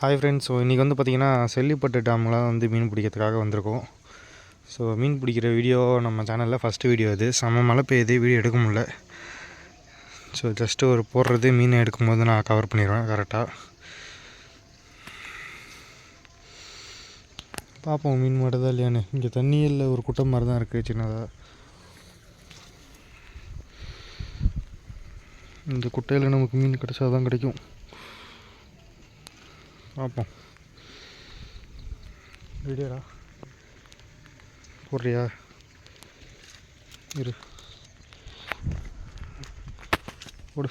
Hi friends so இன்றைக்கி வந்து பார்த்திங்கன்னா செல்லிப்பட்டு டேம்லாம் வந்து மீன் பிடிக்கிறதுக்காக வந்திருக்கோம். ஸோ மீன் பிடிக்கிற வீடியோ நம்ம சேனலில் ஃபஸ்ட்டு வீடியோ இது. செம்ம மழை பெய்யுது வீடியோ எடுக்க முடியல. ஸோ ஜஸ்ட்டு ஒரு போடுறது மீன் எடுக்கும்போது நான் கவர் பண்ணிடுவேன் கரெக்டாக பார்ப்போம் மீன் மாட்டுதா இல்லையான்னு. இங்கே தண்ணியில் ஒரு குட்டை மாதிரி தான் இருக்குது சின்னதாக இந்த குட்டையில் நமக்கு மீன் கிடைச்சா தான் கிடைக்கும். பார்ப்போம் வீடியோடா போடுறியா இரு போடு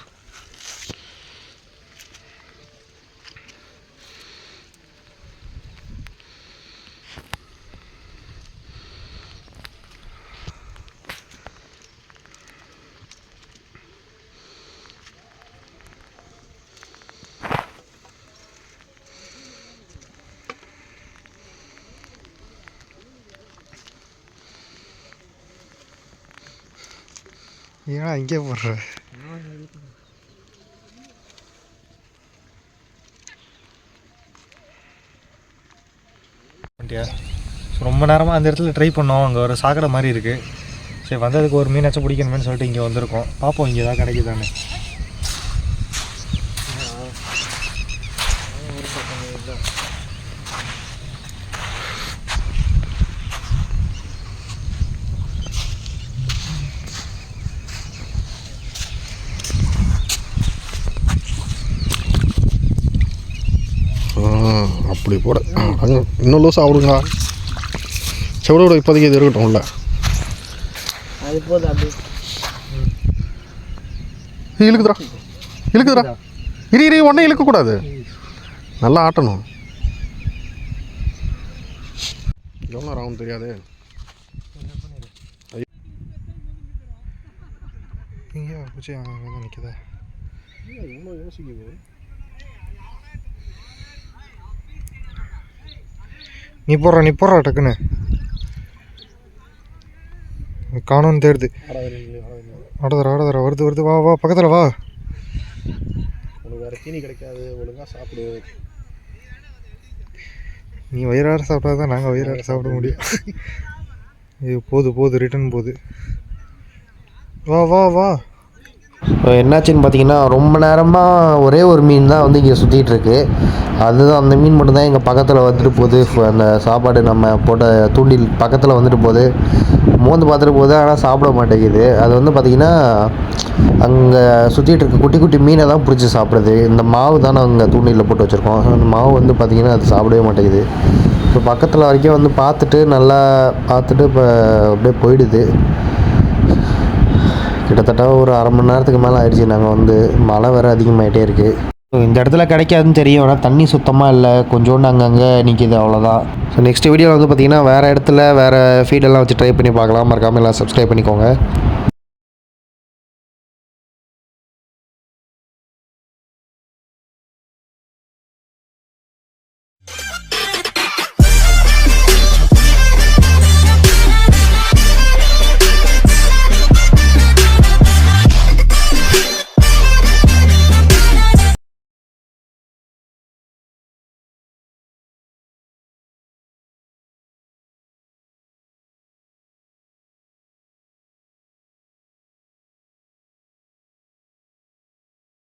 ஏன்னா இங்கே போடுற ரொம்ப நேரமாக அந்த இடத்துல ட்ரை பண்ணோம். அங்கே ஒரு சாக்கடை மாதிரி இருக்குது சரி வந்ததுக்கு ஒரு மீனாச்சும் பிடிக்கணுமேனு சொல்லிட்டு இங்கே வந்திருக்கோம். பார்ப்போம் இங்கே ஏதாவது கிடைக்குதானே அப்படி போட. இன்னும் லூஸ் ஆகுதுங்க செவடோட இப்போதைக்கு இது இருக்கட்டும் உள்ள. அது போதும் அப்படி இழுக்குதுடா. இழுக்குதுடா. இரு இரு உடனே இழுக்கக்கூடாது. நல்லா ஆட்டணும். எவ்வளோ நேரம் ஆகும் தெரியாது. இங்கே பூச்சி அங்கே தான் யோசிக்குது நீ போடுற நீ போடுற டக்குன்னு. காணும்னு தேடுது. ஆடுதரா ஆடுதரா வருது வருது வா வா பக்கத்தில் வா. உனக்கு வேறு தீனி கிடைக்காது ஒழுங்காக சாப்பிடு. நீ வயிறார சாப்பிட்டா தான் நாங்கள் வயிறார சாப்பிட முடியும். இது போது போது ரிட்டர்ன் போகுது வா வா வா. என்னாச்சுன்னு பார்த்தீங்கன்னா ரொம்ப நேரமாக ஒரே ஒரு மீன் தான் வந்து இங்கே சுற்றிகிட்ருக்கு அதுதான் அந்த மீன் மட்டும்தான் எங்கள் பக்கத்தில் வந்துட்டு போகுது. அந்த சாப்பாடு நம்ம போட்ட தூண்டில் பக்கத்தில் வந்துட்டு போகுது. மோந்து பார்த்துட்டு போகுது ஆனால் சாப்பிட மாட்டேங்குது. அது வந்து பார்த்திங்கன்னா அங்கே சுற்றிட்டு இருக்க குட்டி குட்டி மீனை தான் பிடிச்சி சாப்பிடுது. இந்த மாவு தான் நாங்கள் தூண்டிலில் போட்டு வச்சுருக்கோம். அந்த மாவு வந்து பார்த்திங்கன்னா அது சாப்பிடவே மாட்டேங்குது. இப்போ பக்கத்தில் வரைக்கும் வந்து பார்த்துட்டு நல்லா பார்த்துட்டு இப்போ அப்படியே போயிடுது. கிட்டத்தட்ட ஒரு அரை மணி நேரத்துக்கு மேலே ஆயிடுச்சு. நாங்கள் வந்து மழை வேறு அதிகமாகிட்டே இருக்குது இந்த இடத்துல கிடைக்காதுன்னு தெரியும். ஆனால் தண்ணி சுத்தமாக இல்லை. கொஞ்சோண்டு அங்கங்கே நிற்கிது அவ்வளோதான் ஸோ நெக்ஸ்ட் வீடியோ வந்து பார்த்திங்கன்னா வேறு இடத்துல வேறு ஃபீடெல்லாம் வச்சு ட்ரை பண்ணி பார்க்கலாம். மறக்காமல் எல்லாம் சப்ஸ்கிரைப் பண்ணிக்கோங்க.